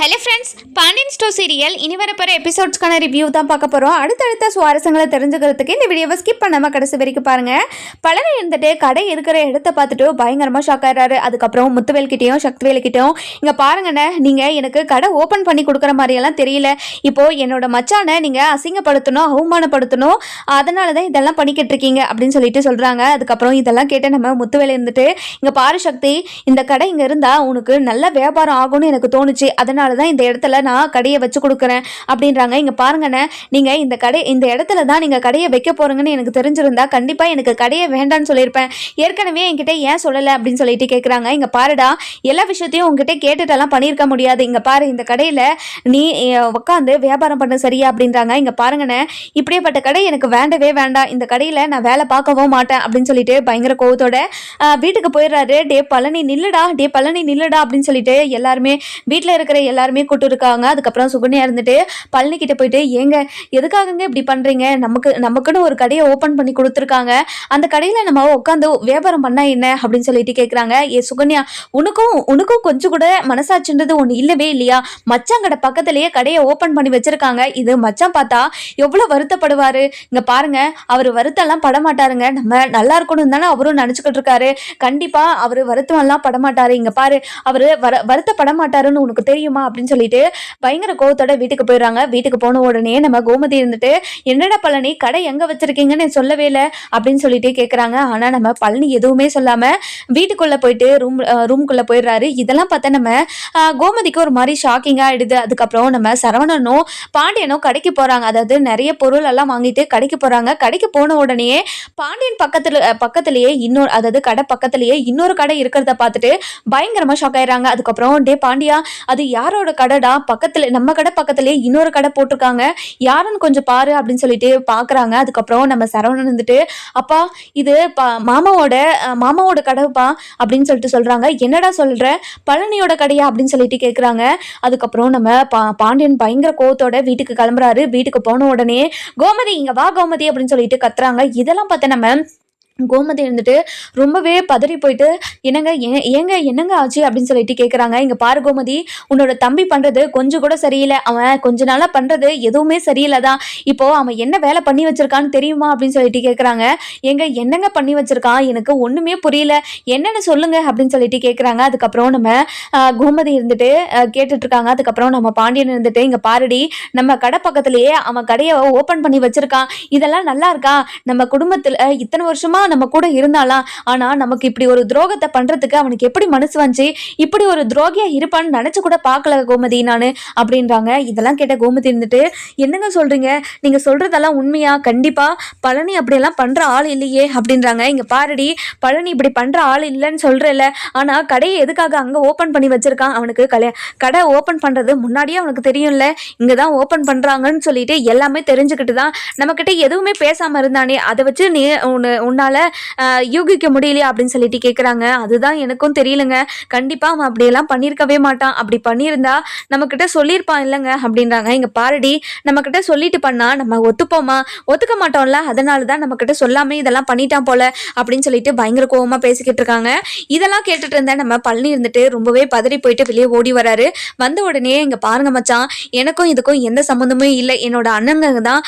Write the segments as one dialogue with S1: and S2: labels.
S1: Hello friends Pandian store serial இனி வரப்போகிற எபிசோட்ஸ்க்கான review தான் பார்க்க போகிறோம் அடுத்தடுத்த சுவாரஸ்யங்களை தெரிஞ்சுக்கிறதுக்கு இந்த வீடியோவை ஸ்கிப் பண்ணாமல் கடைசி வரைக்கும் பாருங்கள் பழனி இருந்துட்டு கடை இருக்கிற இடத்த பார்த்துட்டு பயங்கரமாக ஷாக் ஆகிறாரு அதுக்கப்புறம் முத்துவேல்கிட்டையும் சக்திவேல்கிட்டையும் இங்கே பாருங்கண்ணே நீங்கள் எனக்கு கடை ஓப்பன் பண்ணி கொடுக்குற மாதிரியெல்லாம் தெரியல. இப்போது என்னோட மச்சானை நீங்கள் அசிங்கப்படுத்தணும் அவமானப்படுத்தணும் அதனால தான் இதெல்லாம் பண்ணிக்கிட்டு இருக்கீங்க அப்படின்னு சொல்லிட்டு சொல்கிறாங்க அதுக்கப்புறம் இதெல்லாம் கேட்டு நம்ம முத்துவேல் இருந்துட்டு இங்கே பாரு சக்தி இந்த கடை இங்கே இருந்தால் உனக்கு நல்ல வியாபாரம் ஆகும்னு எனக்கு தோணுச்சு. அதனால் தான் இந்த இடத்துல நான் கடையை வச்சு கொடுக்குறேன் அப்படின்றாங்க. இங்கே பாருங்கண்ணே நீங்கள் இந்த கடை இந்த இடத்துல தான் நீங்கள் கடையை வைக்க போகிறீங்கன்னு எனக்கு தெரிஞ்சிருந்தா கண்டிப்பாக எனக்கு கடையை வேண்டான்னு சொல்லியிருப்பேன். ஏற்கனவே என்கிட்ட ஏன் சொல்லலை அப்படின்னு சொல்லிட்டு கேட்குறாங்க இங்கே பாருடா எல்லா விஷயத்தையும் உங்ககிட்ட கேட்டுட்டெல்லாம் பண்ணியிருக்க முடியாது. இங்கே பாரு இந்த கடையில் நீ உட்காந்து வியாபாரம் பண்ண சரியா அப்படின்றாங்க. இங்கே பாருங்கண்ணே இப்படியேப்பட்ட கடை எனக்கு வேண்டவே வேண்டாம். இந்த கடையில் நான் வேலை பார்க்கவும் மாட்டேன் அப்படின்னு சொல்லிட்டு பயங்கர கோவத்தோட வீட்டுக்கு போயிடுறாரு. டே பழனி நில்லுடா டே பழனி நில்லுடா அப்படின்னு சொல்லிட்டு எல்லாருமே வீட்டில் இருக்கிற எல்லா எல்லாருமே கூட்டு இருக்காங்க அதுக்கப்புறம் சுகன்யா இருந்துட்டு பழனி கிட்ட போயிட்டு ஏங்க எதுக்காகங்க இப்படி பண்ணுறீங்க நமக்கு நமக்குன்னு ஒரு கடையை ஓப்பன் பண்ணி கொடுத்துருக்காங்க. அந்த கடையில் நம்ம உட்காந்து வியாபாரம் பண்ணா என்ன? அப்படின்னு சொல்லிட்டு கேட்குறாங்க ஏ சுகன்யா உனக்கும் உனக்கும் கொஞ்சம் கூட மனசாட்சின்றது ஒன்று இல்லவே இல்லையா? மச்சான் கடை பக்கத்துலேயே கடையை ஓப்பன் பண்ணி வச்சிருக்காங்க. இது மச்சான் பார்த்தா எவ்வளோ வருத்தப்படுவார். இங்கே பாருங்க அவர் வருத்தம்லாம் படமாட்டாருங்க. நம்ம நல்லா இருக்கணும் தானே அவரும் நினச்சிக்கிட்டு இருக்காரு. கண்டிப்பாக அவர் வருத்தம்லாம் படமாட்டாரு. இங்கே பாரு அவர் வர வருத்தப்பட மாட்டாருன்னு உனக்கு தெரியுமா? அப்படின்னு சொல்லிட்டு பயங்கர கோவத்தோட வீட்டுக்கு போயிடுறாங்க. வீட்டுக்கு போன உடனே நம்ம கோமதி இருந்துட்டு என்னடா பழனி கடை எங்கே வச்சிருக்கீங்கன்னு சொல்லவே இல்லை. அப்படின்னு சொல்லிட்டு கேட்குறாங்க ஆனால் நம்ம பழனி எதுவுமே சொல்லாமல் வீட்டுக்குள்ளே போயிட்டு ரூம் ரூம்குள்ளே போயிடுறாரு. இதெல்லாம் பார்த்தா நம்ம கோமதிக்கு ஒரு மாதிரி ஷாக்கிங்காக ஆயிடுது. அதுக்கப்புறம் நம்ம சரவணனும் பாண்டியனும் கடைக்கு போகிறாங்க அதாவது நிறைய பொருள் எல்லாம் வாங்கிட்டு கடைக்கு போகிறாங்க கடைக்கு போன உடனே பாண்டியன் பக்கத்தில் பக்கத்துலேயே இன்னொரு அதாவது கடை பக்கத்துலேயே இன்னொரு கடை இருக்கிறத பார்த்துட்டு பயங்கரமாக ஷாக் ஆயிடுறாங்க. அதுக்கப்புறம் டே பாண்டியா அது யார் யாரோட கடைடா? பக்கத்தில் நம்ம கடை பக்கத்துலேயே இன்னொரு கடை போட்டிருக்காங்க. யாருன்னு கொஞ்சம் பாரு அப்படின்னு சொல்லிட்டு பார்க்குறாங்க அதுக்கப்புறம் நம்ம சரவணன் வந்துட்டு அப்பா இது பா மாமாவோட மாமாவோட கடைப்பா? அப்படின்னு சொல்லிட்டு சொல்கிறாங்க என்னடா சொல்கிற பழனியோட கடையா? அப்படின்னு சொல்லிட்டு கேட்குறாங்க அதுக்கப்புறம் நம்ம பா பாண்டியன் பயங்கர கோவத்தோட வீட்டுக்கு கிளம்புறாரு. வீட்டுக்கு போன உடனே கோமதி இங்கே வா கோமதி அப்படின்னு சொல்லிட்டு கத்துறாங்க. இதெல்லாம் பார்த்து நம்ம கோமதி இருந்துட்டு ரொம்பவே பதறி போயிட்டு என்னங்க ஏ- ஏங்க என்னங்க ஆச்சு? அப்படின்னு சொல்லிட்டு கேட்குறாங்க இங்கே பாரு கோமதி உன்னோட தம்பி பண்ணுறது கொஞ்சம் கூட சரியில்லை. அவன் கொஞ்ச நாளாக பண்ணுறது எதுவுமே சரியில்லை தான். இப்போது அவன் என்ன வேலை பண்ணி வச்சிருக்கான்னு தெரியுமா? அப்படின்னு சொல்லிட்டு கேட்குறாங்க ஏங்க என்னங்க பண்ணி வச்சிருக்கான்? எனக்கு ஒன்றுமே புரியல. என்னென்னு சொல்லுங்க. அப்படின்னு சொல்லிட்டு கேட்குறாங்க அதுக்கப்புறம் நம்ம கோமதி இருந்துட்டு கேட்டுட்ருக்காங்க. இருக்காங்க அதுக்கப்புறம் நம்ம பாண்டியன் இருந்துட்டு இங்கே பாருடி நம்ம கடை பக்கத்துலேயே அவன் கடையை ஓப்பன் பண்ணி வச்சிருக்கான். இதெல்லாம் நல்லா இருக்கா? நம்ம குடும்பத்தில் இத்தனை வருஷமாக நம்ம கூட இருந்தாலாம் ஆனால் நமக்கு இப்படி ஒரு துரோகத்தை பண்ணுறதுக்கு அவனுக்கு எப்படி மனசு வந்துச்சு? இப்படி ஒரு துரோகியா இருப்பான்னு நினச்சி கூட பார்க்கல கோமதி நான் அப்படின்றாங்க. இதெல்லாம் கேட்ட கோமதி இருந்துட்டு என்னங்க சொல்கிறீங்க நீங்கள் சொல்கிறதெல்லாம் உண்மையா? கண்டிப்பாக பழனி அப்படியெல்லாம் பண்ணுற ஆள் இல்லையே அப்படின்றாங்க. இங்கே பாருடி பழனி இப்படி பண்ணுற ஆள் இல்லைன்னு சொல்றேல்ல. ஆனால் கடையை எதுக்காக அங்கே ஓப்பன் பண்ணி வச்சுருக்கான் அவனுக்கு கலை கடை ஓப்பன் பண்ணுறது முன்னாடியே அவனுக்கு தெரியும்ல. இங்கே தான் ஓப்பன் பண்ணுறாங்கன்னு சொல்லிட்டு எல்லாமே தெரிஞ்சுக்கிட்டு தான் நம்மக்கிட்ட எதுவுமே பேசாமல் இருந்தானே அதை வச்சு நீ உன்னை உன்னால் யூகிக்க முடியலையா அப்படின்னு சொல்லிட்டு கேட்குறாங்க அதுதான் எனக்கும் தெரியலங்க. கண்டிப்பாக அவன் அப்படியெல்லாம் பண்ணியிருக்கவே மாட்டான். அப்படி பண்ணியிருந்தா நம்மக்கிட்ட சொல்லியிருப்பான் இல்லைங்க அப்படின்றாங்க. இங்கே பாருடி நம்மக்கிட்ட சொல்லிட்டு பண்ணா நம்ம ஒத்துப்போமா? ஒத்துக்க மாட்டோம்ல அதனால தான் நம்மக்கிட்ட சொல்லாமல் இதெல்லாம் பண்ணிட்டான் போல அப்படின்னு சொல்லிட்டு பயங்கர கோபமாக பேசிக்கிட்டு இருக்காங்க. இதெல்லாம் கேட்டுட்டு இருந்தேன் நம்ம பழனி இருந்துட்டு ரொம்பவே பதறி போயிட்டு வெளியே ஓடி வராரு. வந்த உடனே இங்கே பாருங்க மச்சான் எனக்கும் இதுக்கும் எந்த சம்மந்தமும் இல்லை. என்னோட அண்ணங்க தான்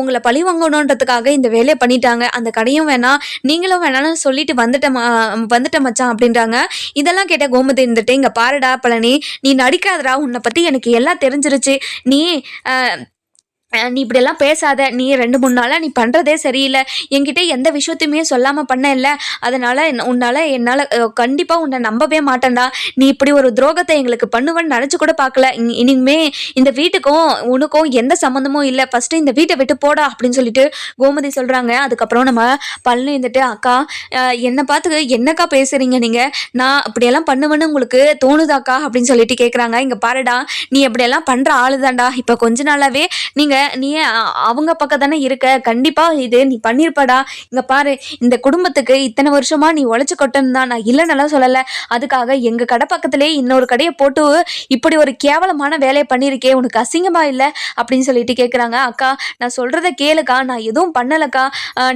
S1: உங்களை பழி வாங்கணுன்றதுக்காக இந்த வேலையை பண்ணிட்டாங்க. அந்த கடையும் வேணாம் நீங்களும் வேணாலும் சொல்லிட்டு வந்துட்டமா வந்துட்ட மச்சான் அப்படின்றாங்க. இதெல்லாம் கேட்ட கோமதி இருந்துட்டு இங்க பாருடா பழனி நீ நடிக்காதடா உன்னை பத்தி எனக்கு எல்லாம் தெரிஞ்சிருச்சு. நீ அஹ் நீ இப்படியெல்லாம் பேசாத. நீ ரெண்டு மூணு நாளாக நீ பண்ணுறதே சரியில்லை. என்கிட்ட எந்த விஷயத்தையுமே சொல்லாமல் பண்ண இல்லை. அதனால் உன்னால் என்னால் கண்டிப்பாக உன்னை நம்பவே மாட்டேன்டா. நீ இப்படி ஒரு துரோகத்தை எங்களுக்கு பண்ணுவேன்னு நினச்சி கூட பார்க்கல. இனி- இனிமே இந்த வீட்டுக்கும் உனக்கும் எந்த சம்மந்தமும் இல்லை. ஃபஸ்ட்டு இந்த வீட்டை விட்டு போடா அப்படின்னு சொல்லிட்டு கோமதி சொல்கிறாங்க அதுக்கப்புறம் நம்ம பழனி இருந்துட்டு அக்கா என்னை பார்த்து என்னக்கா பேசுகிறீங்க நீங்கள் நான் இப்படியெல்லாம் பண்ணுவேன்னு உங்களுக்கு தோணுதாக்கா? அப்படின்னு சொல்லிட்டு கேட்குறாங்க இங்கே பாருடா நீ இப்படியெல்லாம் பண்ணுற ஆளு தான்டா இப்போ கொஞ்ச நாளாகவே நீங்கள் நீ அவங்க பக்கம் தானே இருக்க. கண்டிப்பா இது நீ பண்ணிருப்படா. இங்க பாரு இந்த குடும்பத்துக்கு இத்தனை வருஷமா நீ உழைச்சு கொட்டணும் தான் நான் இல்லைன்னெல்லாம் சொல்லல. அதுக்காக எங்க கடை பக்கத்திலே இன்னொரு கடையை போட்டு இப்படி ஒரு கேவலமான வேலையை பண்ணியிருக்கே உனக்கு அசிங்கமா இல்லை? அப்படின்னு சொல்லிட்டு கேட்குறாங்க அக்கா நான் சொல்றத கேளுக்கா. நான் எதுவும் பண்ணலக்கா.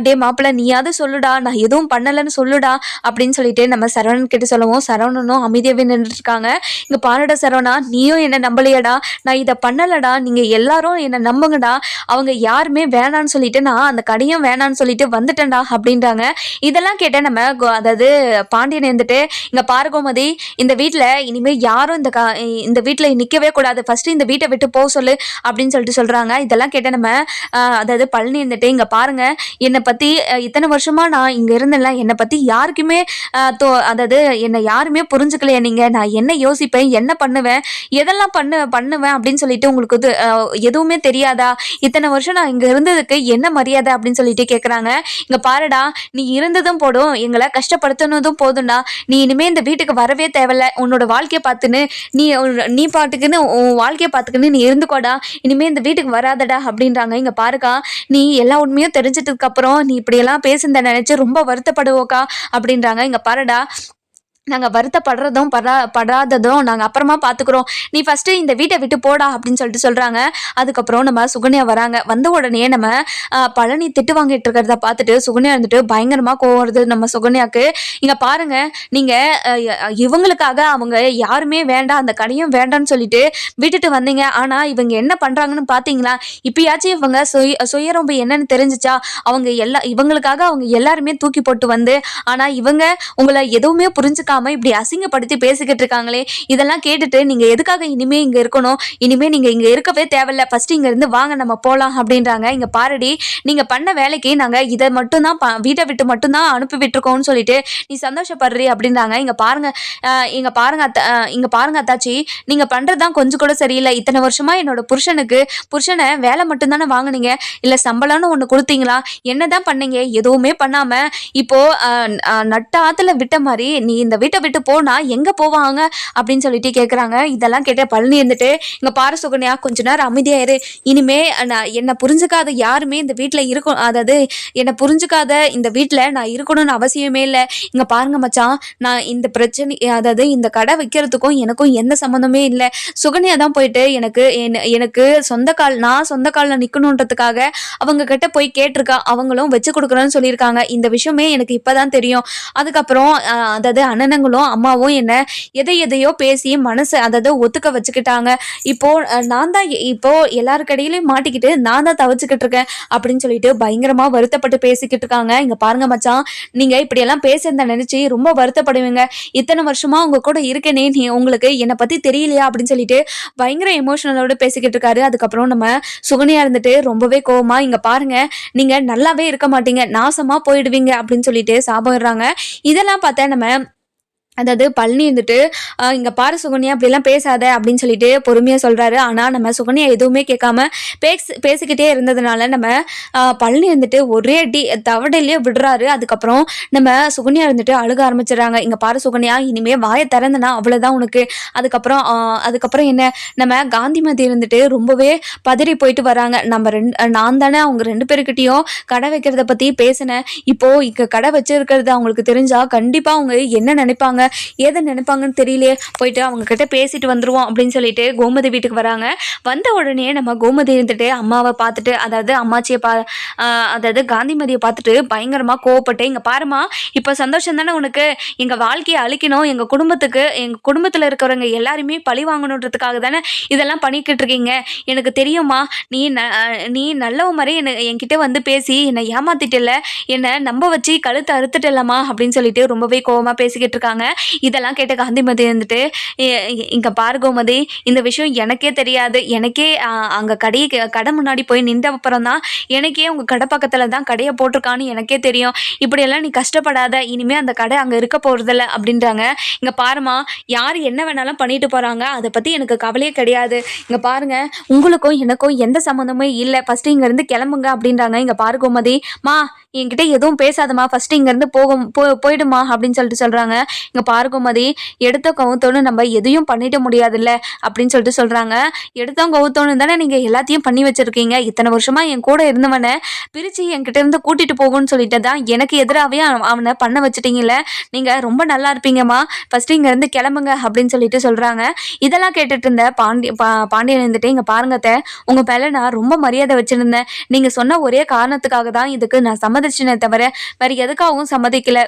S1: டே மாப்பிள்ள நீயாவது சொல்லுடா. நான் எதுவும் பண்ணலைன்னு சொல்லுடா. அப்படின்னு சொல்லிட்டு நம்ம சரவணன் கிட்ட சொல்லுவோம். சரவணனும் அமைதியாகவே நின்றுட்டு இருக்காங்க. இங்க பாருடா சரவணா நீயும் என்ன நம்பலையடா. நான் இதை பண்ணலடா. நீங்க எல்லாரும் என்ன நம்புங்கடா அவங்க யாருமே வேணான்னு சொல்லிட்டு நான் அந்த கடையும் வேணான்னு சொல்லிட்டு வந்துட்டேன்டா அப்படின்றாங்க. இதெல்லாம் கேட்ட நம்ம கோ- அதாவது பாண்டியன் இருந்துட்டு இங்க பாரு கோமதி இந்த வீட்டில் இனிமே யாரும் இந்த கா இந்த வீட்டில் நிக்கவே கூடாது. ஃபர்ஸ்ட் இந்த வீட்டை விட்டு போக சொல்லு அப்படின்னு சொல்லிட்டு சொல்றாங்க. இதெல்லாம் கேட்ட நம்ம அதாவது பழனி இருந்துட்டு இங்க பாருங்க என்னை பத்தி இத்தனை வருஷமா நான் இங்க இருந்தேன்ல. என்னை பத்தி யாருக்குமே தோ அதாவது என்னை யாருமே புரிஞ்சுக்கலையே நீங்க. நான் என்ன யோசிப்பேன்? என்ன பண்ணுவேன்? எதெல்லாம் பண்ணு பண்ணுவேன்? அப்படின்னு சொல்லிட்டு உங்களுக்கு எதுவுமே தெரியாத? இத்தனை வருஷம் நான் இங்க இருந்ததுக்கு என்ன மரியாதை அப்படின்னு சொல்லிட்டு கேக்குறாங்க. இங்க பாருடா நீ இருந்ததும் போடும் எங்களை கஷ்டப்படுத்தினதும் போதும்டா. நீ இனிமே இந்த வீட்டுக்கு வரவே தேவையில்ல. உன்னோட வாழ்க்கையை பார்த்துன்னு நீ நீ பாட்டுக்குன்னு உன் வாழ்க்கையை பார்த்துக்குன்னு நீ இருந்துக்கோடா. இனிமே இந்த வீட்டுக்கு வராதடா அப்படின்றாங்க. இங்க பாருக்கா நீ எல்லா உண்மையும் தெரிஞ்சிட்டதுக்கு அப்புறம் நீ இப்படியெல்லாம் பேசுந்த நினைச்சு ரொம்ப வருத்தப்படுவோக்கா அப்படின்றாங்க. இங்க பாருடா நாங்கள் வருத்தப்படுறதும் படா படாததும் நாங்கள் அப்புறமா பார்த்துக்குறோம் நீ ஃபஸ்ட்டு இந்த வீட்டை விட்டு போடா அப்படின்னு சொல்லிட்டு சொல்கிறாங்க அதுக்கப்புறம் நம்ம சுகன்யா வராங்க. வந்த உடனே நம்ம பழனி திட்டு வாங்கிட்டு இருக்கிறத பார்த்துட்டு சுகன்யா இருந்துட்டு பயங்கரமாக கோவம் வருது நம்ம சுகன்யாவுக்கு இங்கே பாருங்க நீங்கள் இவங்களுக்காக அவங்க யாருமே வேண்டாம் அந்த கடையும் வேண்டான்னு சொல்லிட்டு விட்டுட்டு வந்தீங்க. ஆனால் இவங்க என்ன பண்ணுறாங்கன்னு பார்த்தீங்களா இப்போயாச்சும் இவங்க சுய சுயரொம்பு என்னன்னு தெரிஞ்சுச்சா? அவங்க எல்லா இவங்களுக்காக அவங்க எல்லாருமே தூக்கி போட்டு வந்து ஆனால் இவங்க உங்களை எதுவுமே புரிஞ்சுக்காம இப்படி அசிங்கப்படுத்தி பேசிக்கிட்டு இருக்காங்களே இதெல்லாம் கேட்டுட்டு நீங்க எதுக்காக இனிமே இங்க இருக்கணும்? இனிமே நீங்க இங்க இருக்கவே தேவையில்ல. ஃபர்ஸ்ட் இங்க இருந்து வாங்க நம்ம போலாம் அப்படின்றாங்க. இங்க பாருடி நீங்க பண்ண வேலைக்கு நாங்க இதை மட்டும்தான் ப- வீட்டை விட்டு மட்டும்தான் அனுப்பி விட்டுருக்கோம்னு சொல்லிட்டு நீ சந்தோஷப்படுறி அப்படின்றாங்க. இங்க பாருங்க அஹ் இங்க பாருங்க அத்தா இங்கே இங்க பாருங்க அத்தாச்சி நீங்க பண்றதுதான் கொஞ்சம் கூட சரியில்லை. இத்தனை வருஷமா என்னோட புருஷனுக்கு புருஷனை வேலை மட்டும்தானே வாங்குனீங்க? இல்ல சம்பளம்னு ஒண்ணு கொடுத்தீங்களா? என்னதான் பண்ணீங்க? எதுவுமே பண்ணாம இப்போ அஹ், நட்ட விட்ட மாதிரி நீ இந்த வீட்டை விட்டு போனா எங்க போவாங்க அப்படின்னு சொல்லிட்டு கேட்குறாங்க இதெல்லாம் கேட்ட பழனி இருந்துட்டு இங்க பாரு சுகன்யா கொஞ்ச நேரம் அமைதியாயிரு. இனிமே நான் என்னை புரிஞ்சுக்காத யாருமே இந்த வீட்டில் இருக்கும் அதாவது என்னை புரிஞ்சுக்காத இந்த வீட்டில் நான் இருக்கணும்னு அவசியமே இல்லை. இங்க பாருங்க மச்சான் நான் இந்த பிரச்சனை அதாவது இந்த கடை வைக்கிறதுக்கும் எனக்கும் எந்த சம்மந்தமே இல்லை. சுகன்யா தான் போயிட்டு எனக்கு என்ன- எனக்கு சொந்த கால் நான் சொந்த காலில் நிற்கணுன்றதுக்காக அவங்க கிட்ட போய் கேட்டிருக்கா. அவங்களும் வச்சு கொடுக்குறேன்னு சொல்லியிருக்காங்க. இந்த விஷயமே எனக்கு இப்பதான் தெரியும். அதுக்கப்புறம் அதாவது அண்ணன் அண்ணங்களும் அம்மாவும் என்ன எதை எதையோ பேசி மனசை அதாவது ஒத்துக்க வச்சுக்கிட்டாங்க. இப்போ நான் தான் இப்போ எல்லாருக்கடையிலையும் மாட்டிக்கிட்டு நான் தான் தவிச்சுக்கிட்டு இருக்கேன் அப்படின்னு சொல்லிட்டு பயங்கரமா வருத்தப்பட்டு பேசிக்கிட்டு இருக்காங்க. இங்க பாருங்க மச்சான் நீங்க இப்படியெல்லாம் பேசுறத நினைச்சு ரொம்ப வருத்தப்படுவீங்க. இத்தனை வருஷமா உங்க கூட இருக்கேனே நீ உங்களுக்கு என்னை பத்தி தெரியலையா அப்படின்னு சொல்லிட்டு பயங்கர எமோஷனலோட பேசிக்கிட்டு இருக்காரு. அதுக்கப்புறம் நம்ம சுகனியா இருந்துட்டு ரொம்பவே கோவமா இங்க பாருங்க நீங்க நல்லாவே இருக்க மாட்டீங்க நாசமா போயிடுவீங்க அப்படின்னு சொல்லிட்டு சாபம் இதெல்லாம் பார்த்தா நம்ம அதாவது பழனி இருந்துட்டு இங்கே பாரு சுகன்யா அப்படிலாம் பேசாத அப்படின்னு சொல்லிட்டு பொறுமையாக சொல்கிறாரு ஆனால் நம்ம சுகன்யா எதுவுமே கேட்காம பேசு பேசிக்கிட்டே இருந்ததுனால நம்ம பழனி இருந்துட்டு ஒரே அடி தவடையிலே விடுறாரு. அதுக்கப்புறம் நம்ம சுகன்யா இருந்துட்டு அழுக ஆரம்பிச்சிடுறாங்க. இங்கே பாரு சுகன்யா இனிமே வாயை திறந்தனா அவ்வளோதான் உனக்கு. அதுக்கப்புறம் அதுக்கப்புறம் என்ன நம்ம காந்திமதி இருந்துட்டு ரொம்பவே பதறி போயிட்டு வராங்க. நம்ம ரெண்டு நான் தானே அவங்க ரெண்டு பேருக்கிட்டையும் கடை வைக்கிறத பற்றி பேசினேன். இப்போ இங்கே கடை வச்சிருக்கிறது அவங்களுக்கு தெரிஞ்சால் கண்டிப்பாக அவங்க என்ன நினைப்பாங்க? எதை நினைப்பாங்கன்னு தெரியலையே. போயிட்டு அவங்க கிட்ட பேசிட்டு வந்துடுவோம் அப்படின்னு சொல்லிட்டு கோமதி வீட்டுக்கு வராங்க. வந்த உடனே நம்ம கோமதி இருந்துட்டு அம்மாவை பார்த்துட்டு அதாவது அம்மாச்சியை பா அதாவது காந்திமதியை பார்த்துட்டு பயங்கரமாக கோவப்பட்டு இங்கே பாருமா இப்போ சந்தோஷம் தானே உனக்கு? எங்கள் வாழ்க்கையை அழிக்கணும். எங்கள் குடும்பத்துக்கு எங்கள் குடும்பத்தில் இருக்கிறவங்க எல்லாருமே பழி வாங்கணுன்றதுக்காக தானே இதெல்லாம் பண்ணிக்கிட்டு இருக்கீங்க. எனக்கு தெரியுமா நீ ந நீ நல்லவ மாதிரி என்னை என்கிட்ட வந்து பேசி என்னை ஏமாத்திட்டல என்னை நம்ப வச்சு கழுத்தை அறுத்துட்டலமா அப்படின்னு சொல்லிட்டு ரொம்பவே கோவமாக பேசிக்கிட்டு இருக்காங்க. இதெல்லாம் கேட்ட காந்திமதி வந்துட்டு இங்கே இங்க பாரு கோமதி இந்த விஷயம் எனக்கே தெரியாது. எனக்கே அங்கே அங்க கடை கடை முன்னாடி போய் நின்ற அப்புறம் தான் எனக்கே உங்க கடை பக்கத்துல தான் கடையை போட்டிருக்கான்னு எனக்கே தெரியும். இப்படியெல்லாம் நீ கஷ்டப்படாத. இனிமே அந்த கடை அங்க இருக்க போகிறதில்ல அப்படின்றாங்க. இங்க பாருமா யார் என்ன வேணாலும் பண்ணிட்டு போறாங்க அதை பத்தி எனக்கு கவலையே கிடையாது. இங்க பாருங்க உங்களுக்கும் எனக்கும் எந்த சம்மந்தமும் இல்லை. ஃபர்ஸ்ட் இங்க இருந்து கிளம்புங்க அப்படின்றாங்க. இங்க பாரு கோமதி மா என்கிட்ட எதுவும் பேசாதம்மா. ஃபர்ஸ்ட் இங்க இருந்து போகும் போ போயிடுமா அப்படின்னு சொல்லிட்டு சொல்றாங்க. இங்க இங்கே பாருகுமதி எடுத்த கவுத்தோன்னு நம்ம எதையும் பண்ணிட முடியாதுல்ல அப்படின்னு சொல்லிட்டு சொல்கிறாங்க எடுத்தோம் கவுத்தோன்னு தானே நீங்கள் எல்லாத்தையும் பண்ணி வச்சுருக்கீங்க. இத்தனை வருஷமாக என் கூட இருந்தவனை பிரித்து என்கிட்ட இருந்து கூட்டிகிட்டு போகும்னு சொல்லிட்டு தான் எனக்கு எதிராகவே அவனை பண்ண வச்சுட்டீங்கல்ல? நீங்கள் ரொம்ப நல்லா இருப்பீங்கம்மா. ஃபஸ்ட்டு இங்கேருந்து கிளம்புங்க அப்படின்னு சொல்லிட்டு சொல்கிறாங்க இதெல்லாம் கேட்டுட்டு இருந்த பாண்டி பா பாண்டியன் இருந்துட்டு இங்கே பாருங்கத்த உங்கள் மேலே நான் ரொம்ப மரியாதை வச்சுருந்தேன். நீங்கள் சொன்ன ஒரே காரணத்துக்காக தான் இதுக்கு நான் சம்மதிச்சினே தவிர வேறு எதுக்காகவும் சம்மதிக்கலை.